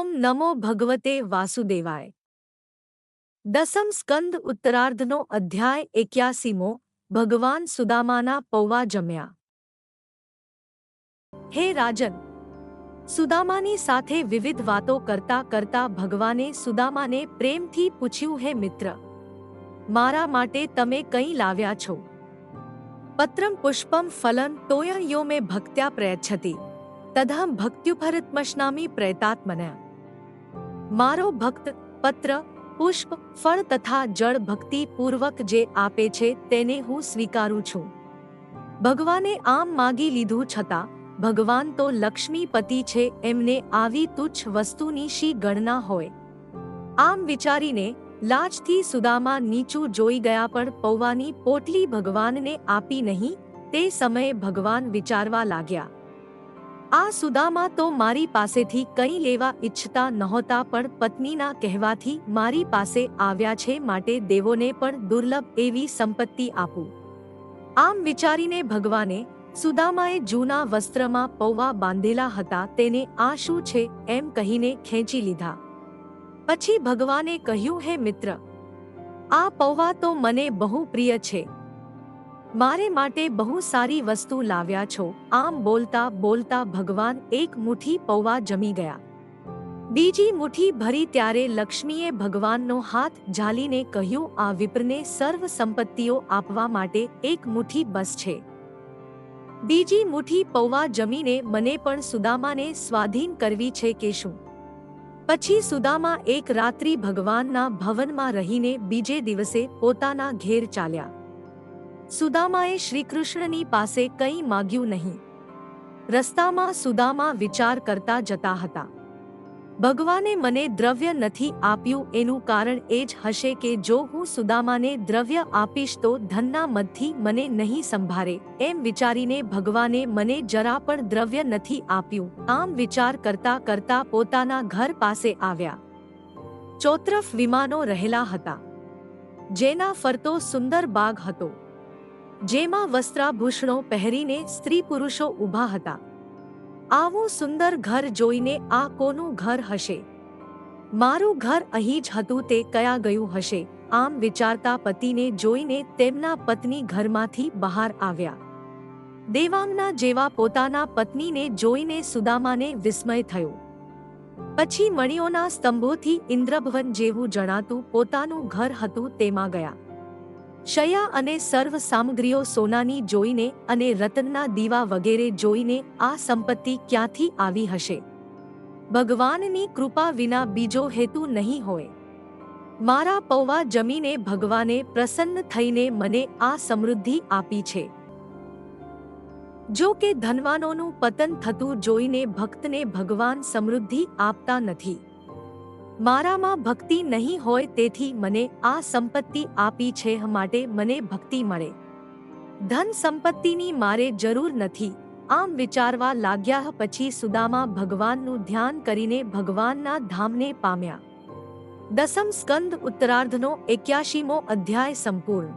નમો ભગવતે વાસુદેવાય દસમ સ્કંદ ઉત્તરાર્ધનો અધ્યાય એક્યાસીમો ભગવાન સુદામાના પૌવા જમ્યા હે રાજન સુદામાની સાથે વિવિધ વાતો કરતા કરતા ભગવાને સુદામાને પ્રેમથી પૂછ્યું હે મિત્ર મારા માટે તમે કંઈ લાવ્યા છો પત્રમ પુષ્પમ ફલન તોયયો મેં ભક્ત્યા પ્રયચ્છતી તદહમ ભક્ત્યુપહૃત્મશ્નામી પ્રયતાત્મનયા મારો ભક્ત પત્ર પુષ્પ ફળ તથા જળ ભક્તિ પૂર્વક જે આપે છે તેને હું સ્વીકારું છું ભગવાને આમ માગી લીધું છતાં ભગવાન તો લક્ષ્મીપતિ છે એમને આવી તુચ્છ વસ્તુની શી ગણના હોય આમ વિચારીને લાજથી સુદામા નીચું જોઈ ગયા પણ પૌવાની પોટલી ભગવાનને આપી નહીં તે સમયે ભગવાન વિચારવા લાગ્યા આ સુદામા તો મારી પાસેથી કંઈ લેવા ઈચ્છતા નહોતા પણ પત્નીના કહેવાથી મારી પાસે આવ્યા છે માટે દેવોને પણ દુર્લભ એવી સંપત્તિ આપું. આમ વિચારીને ભગવાને સુદામાએ જૂના વસ્ત્રમાં પૌવા બાંધેલા હતા તેને આ શું છે એમ કહીને ખેંચી લીધા. પછી ભગવાને કહ્યું, હે મિત્ર, આ પૌવા તો મને બહુ પ્રિય છે. મારે માટે બહુ સારી વસ્તુ લાવ્યા છો. આમ બોલતા બોલતા ભગવાન એક મુઠ્ઠી પૌવા જમી ગયા. બીજી મુઠ્ઠી ભરી ત્યારે લક્ષ્મીએ ભગવાનનો હાથ ઝાલીને કહ્યું, આ વિપ્રને સર્વ સંપત્તિઓ આપવા માટે એક મુઠ્ઠી બસ છે. બીજી મુઠ્ઠી પૌવા જમીને મને પણ સુદામાને સ્વાધીન કરવી છે કે શું પછી સુદામા એક રાત્રિ ભગવાનના ભવનમાં રહીને બીજે દિવસે પોતાના ઘેર ચાલ્યા. સુદામાએ શ્રીકૃષ્ણની પાસે કંઈ માગ્યું નહીં. રસ્તામાં સુદામા વિચાર કરતા જતા હતા. ભગવાને મને દ્રવ્ય નથી આપ્યું એનું કારણ એ જ હશે કે જો હું સુદામાને દ્રવ્ય આપીશ તો ધનના મધથી મને નહીં સંભારે, એમ વિચારીને ભગવાને મને જરા પણ દ્રવ્ય નથી આપ્યું, આમ વિચાર કરતા કરતા પોતાના ઘર પાસે આવ્યા. ચોતરફ વિમાનો રહેલા હતા. જેના ફરતો સુંદર બાગ હતો. જેમાં વસ્ત્રાભૂષણો પહેરીને સ્ત્રી પુરુષો ઊભા હતા. આવું સુંદર ઘર જોઈને આ કોનું ઘર હશે? મારું ઘર અહીં જ હતું તે કયા ગયું હશે? આમ વિચારતા પતિને જોઈને તેમના પત્ની ઘરમાંથી બહાર આવ્યા. દેવાંગના જેવા પોતાના પત્નીને જોઈને સુદામાને વિસ્મય થયો. પછી મણિઓના સ્તંભોથી ઇન્દ્રભવન જેવું જણાતું પોતાનું ઘર હતું તેમાં ગયા. શયા અને સર્વ સામગ્રીઓ સોનાની જોઈને અને રતનના દીવા વગેરે જોઈને આ સંપત્તિ ક્યાંથી આવી હશે? ભગવાનની કૃપા વિના બીજો હેતુ નહીં હોય. મારા પૌવા જમીને ભગવાને પ્રસન્ન થઈને મને આ સમૃદ્ધિ આપી છે. જો કે ધનવાનોનું પતન થતું જોઈને ભક્તને ભગવાન સમૃદ્ધિ આપતા નથી. મારામાં ભક્તિ નહીં હોય તેથી મને આ સંપત્તિ આપી છે માટે મને ભક્તિ મળે. ધન સંપત્તિની મારે જરૂર નથી. આમ વિચારવા લાગ્યા પછી સુદામા ભગવાનનું ધ્યાન કરીને ભગવાનના ધામને પામ્યા. દસમ સ્કંદ ઉત્તરાર્ધનો એક્યાશીમો અધ્યાય સંપૂર્ણ.